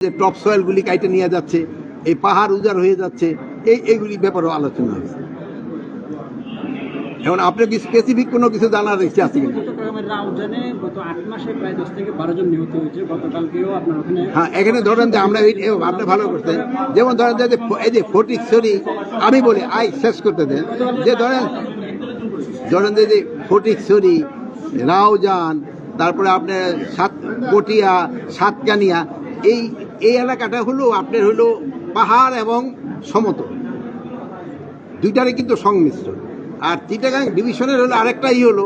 যে টপ সয়েলগুলি কাইটে নিয়ে যাচ্ছে এই পাহাড় উজাড় হয়ে যাচ্ছে এই এইগুলি ব্যাপারেও আলোচনা হয়েছে এখন আপনার কি স্পেসিফিক কোনো কিছু জানার ইচ্ছে আছে হ্যাঁ এখানে ধরেন যে আমরা আপনি ভালো করছেন। যেমন ধরেন যে এই যে ফটিক সরি আমি বলি আই শেষ করতে দেন। যে ধরেন ধরেন যে যে ফটিক সরি রাউজান তারপরে আপনার সাত পটিয়া সাতকানিয়া এই এই এলাকাটা হলো আপনার হলো পাহাড় এবং সমতল। দুইটারই কিন্তু সংমিশ্রণ। আর চিটাগাং ডিভিশনের হলো আরেকটাই হলো,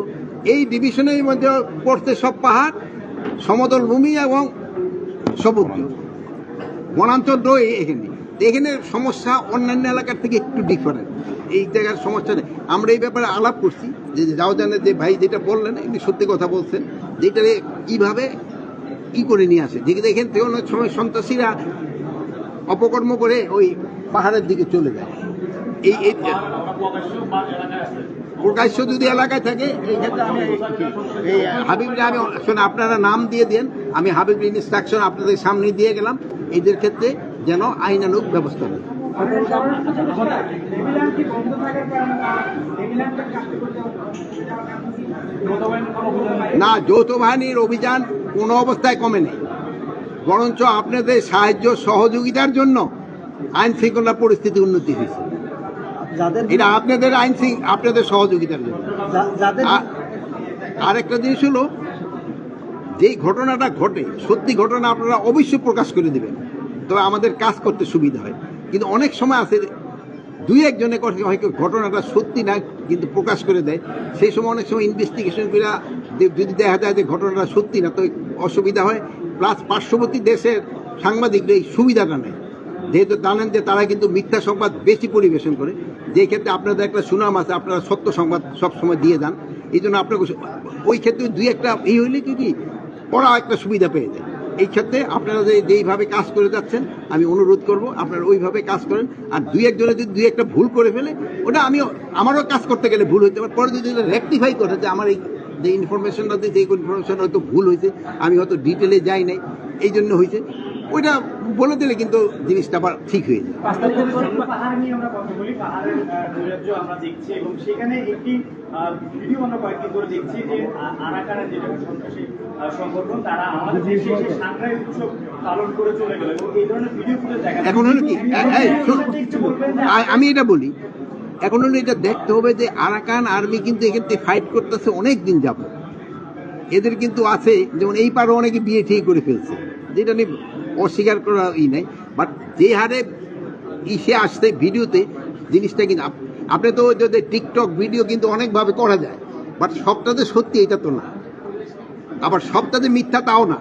এই ডিভিশনের মধ্যে পড়তে সব পাহাড়, সমতল ভূমি এবং সমুদ্র বনাঞ্চল রয়ে এখানে। এখানে সমস্যা অন্যান্য এলাকার থেকে একটু ডিফারেন্ট এই জায়গার সমস্যা নেই। আমরা এই ব্যাপারে আলাপ করছি যে যাও জানে যে ভাই যেটা বললেন এটি সত্যি কথা বলছেন। যেটারে কীভাবে কি করে নিয়ে আসে? যেখানে দেখেন থেকে অনেক সময় সন্ত্রাসীরা অপকর্ম করে ওই পাহাড়ের দিকে চলে যায়। এই প্রকাশ্য যদি এলাকায় থাকে, এই ক্ষেত্রে আমি এই হাবিবরে আমি শোন, আপনারা নাম দিয়ে দেন আমি হাবিব ইনস্ট্রাকশন আপনাদের সামনে দিয়ে গেলাম। এদের ক্ষেত্রে যেন আইনানুগ ব্যবস্থা নেয়। না, যৌথ বাহিনীর অভিযান কোনো অবস্থায় কমে নেই বরঞ্চ আপনাদের সাহায্য সহযোগিতার জন্য আইন শৃঙ্খলা পরিস্থিতি উন্নতি হয়েছে। এটা আপনাদের আইন আপনাদের সহযোগিতার জন্য। আর- আরেকটা জিনিস হলো যেই ঘটনাটা ঘটে সত্যি ঘটনা আপনারা অবশ্যই প্রকাশ করে দেবেন। তবে আমাদের কাজ করতে সুবিধা হয়। কিন্তু অনেক সময় আছে দুই একজনে ঘটনাটা সত্যি না কিন্তু প্রকাশ করে দেয়। সেই সময় অনেক সময় ইনভেস্টিগেশন করে যে- যদি দেখা যায় যে ঘটনাটা সত্যি না, তো অসুবিধা হয়। প্লাস পার্শ্ববর্তী দেশের সাংবাদিকরা এই সুবিধাটা নেয়। যেহেতু জানেন যে তারা কিন্তু মিথ্যা সংবাদ বেশি পরিবেশন করে। যে ক্ষেত্রে আপনাদের একটা সুনাম আছে, আপনারা সত্য সংবাদ সবসময় দিয়ে যান। এই জন্য আপনাকে ওই ক্ষেত্রে দুই একটা এই হইলে কি কি? ওরা একটা সুবিধা পেয়ে যায়। এই ক্ষেত্রে আপনারা যে যেইভাবে কাজ করে যাচ্ছেন, আমি অনুরোধ করব, আপনারা ওইভাবে কাজ করেন। আর দুই একজনে যদি দুই একটা ভুল করে ফেলে, ওটা আমি আমারও কাজ করতে গেলে ভুল হইতে পারে। পরে যদি রেকটিফাই করে যে আমার এই যে ইনফরমেশনটা দিয়েছে এই ইনফরমেশন হয়তো ভুল হয়েছে আমি হয়তো ডিটেলে যাই নাই এই জন্য হয়েছে। ওইটা বলে দিলে কিন্তু জিনিসটা আবার ঠিক হয়ে যায়। পাঁচ তারিখের পর পাহাড় নিয়ে আমরা কথা বলি পাহাড়ের নৈরাজ্য আমরা দেখছি এবং সেখানে একটি ভিডিও আমরা কয়েকদিন ধরে দেখছি যে আ- যেটা সন্ত্রাসী সংগঠন তারা আমাদের দেশে এসে সাংঘাই উৎসব পালন করে চলে গেল এবং এই ধরনের ভিডিও ফুটেজ দেখা এখন হলো কি? আমি এটা বলি এখন এটা দেখতে হবে যে আরাকান আর্মি কিন্তু এখান থেকে ফাইট করতেছে অনেক দিন যাব এদের কিন্তু আছে, যেমন এই পারও অনেকে বিয়ে ঠিক করে ফেলছে। যেটা নিয়ে অস্বীকার করা ই নাই। বাট যে হারে ইসে আসছে ভিডিওতে, জিনিসটা কিন্তু আপনি তো যদি টিকটক ভিডিও কিন্তু অনেকভাবে করা যায়। বাট সবটাতে সত্যি এটা তো না। আবার সবটাতে মিথ্যা তাও না।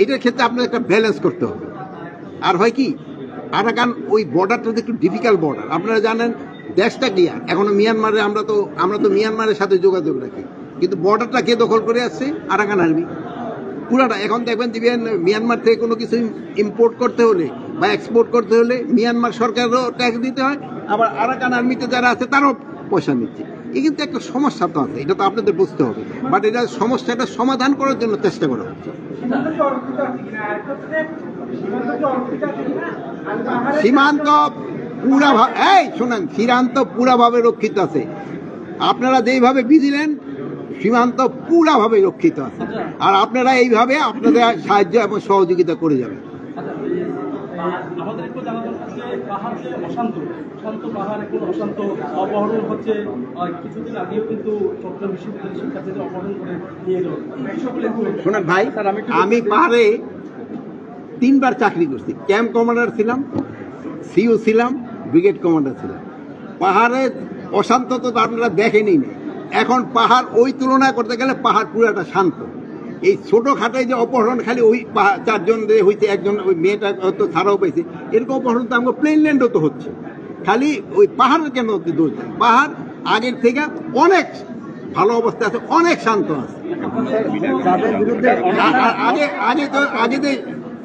এইটার ক্ষেত্রে আপনার একটা ব্যালেন্স করতে হবে। আর হয় কি, আরাকান ওই বর্ডারটা একটু ডিফিকাল্ট বর্ডার আপনারা জানেন দেশটা ক্লিয়ার এখনও মিয়ানমারে আমরা তো আমরা তো মিয়ানমারের সাথে যোগাযোগ রাখি। কিন্তু বর্ডারটা কে দখল করে আসছে? Arakan army. পুরাটা এখন দেখবেন দিবেন মিয়ানমার থেকে কোনো কিছু ইম্পোর্ট করতে হলে বা এক্সপোর্ট করতে হলে মিয়ানমার সরকারও ট্যাক্স দিতে হয় আবার আরাকান আর্মিতে যারা আছে তারাও পয়সা নিচ্ছে। এই কিন্তু একটা সমস্যা তো আছে এটা তো আপনাদের বুঝতে হবে। বাট এটা সমস্যাটা সমাধান করার জন্য চেষ্টা করা হচ্ছে। সীমান্ত পুরা এই শোনেন সীমান্ত পুরাভাবে রক্ষিত আছে। আপনারা যেইভাবে বিধিলেন সীমান্ত পুরাভাবে রক্ষিত আছে। আর আপনারা এইভাবে আপনাদের সাহায্য এবং সহযোগিতা করে যাবেন। আমাদের একটু জানা দরকার যে পাহাড় অশান্ত। শান্ত পাহাড় এখন অশান্ত অপহরণ হচ্ছে। কিছুদিন আগেও কিন্তু চট্টগ্রাম বিশ্ববিদ্যালয়ের শিক্ষার্থীদের অপহরণ করে নিয়ে গেল। এই সকলে একটু- শোনেন ভাই আমি পাহাড়ে তিনবার চাকরি করছি। ক্যাম্প কমান্ডার ছিলাম সিও ছিলাম ব্রিগেড কমান্ডার ছিলাম পাহাড়ে অশান্ত তো আপনারা দেখেনি এখন পাহাড় ওই তুলনা করতে গেলে পাহাড় পুরাটা শান্ত। এই ছোটোখাটো যে অপহরণ খালি ওই চারজন হয়েছে একজন ওই মেয়েটা হয়তো ছাড়াও পেয়েছে এরকম অপহরণ তো আমাকে প্লেনল্যান্ডও তো হচ্ছে। খালি ওই পাহাড়ের কেন দোষ পাহাড় আগের থেকে অনেক ভালো অবস্থা আছে, অনেক শান্ত আছে। আগে আগে তো আগে যে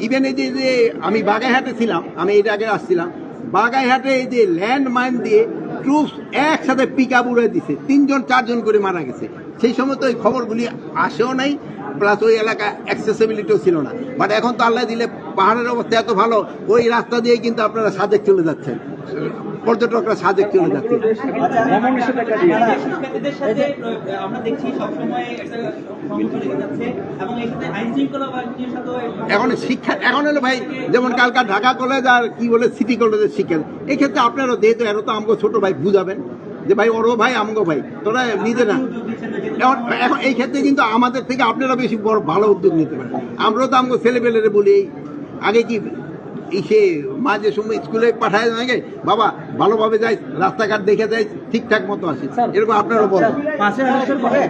ইভেন এই যে আমি বাগাইহাটে ছিলাম, আমি এর আগে আসছিলাম বাগাইহাটে এই যে ল্যান্ড মাইন দিয়ে ট্রুপস একসাথে পিক উড়ে দিছে, তিনজন, চারজন করে মারা গেছে। সেই সময় তো ওই খবরগুলি আসেও নাই প্লাস ওই এলাকা অ্যাক্সেসিবিলিটিও ছিল না। বাট এখন তো আল্লাহ দিলে পাহাড়ের অবস্থা এত ভালো, ওই রাস্তা দিয়ে কিন্তু আপনারা সাজেক চলে যাচ্ছেন। পর্যটকরা সাজেক চলে যাচ্ছে। এখন শিক্ষা এখন হলো ভাই, যেমন কালকার ঢাকা কলেজ আর কি বলে সিটি কলেজের শিক্ষা। এই ক্ষেত্রে আপনারা যেহেতু এর তো আমাকে ছোট ভাই বুঝাবেন, যে ভাই ওরও ভাই, আমগো ভাই। তোরা নিজে না। এখন এই ক্ষেত্রে কিন্তু আমাদের থেকে আপনারা বেশি বড় ভালো উদ্যোগ নিতে পারেন। আমরাও তো আমাকে ছেলে পেলেরে বলি আগে কি সে মাঝে সময় স্কুলে পাঠায় নাকি? বাবা ভালোভাবে যাই রাস্তাঘাট দেখে যাই ঠিকঠাক মতো আসি এরকম আপনারও আগস্টের পরে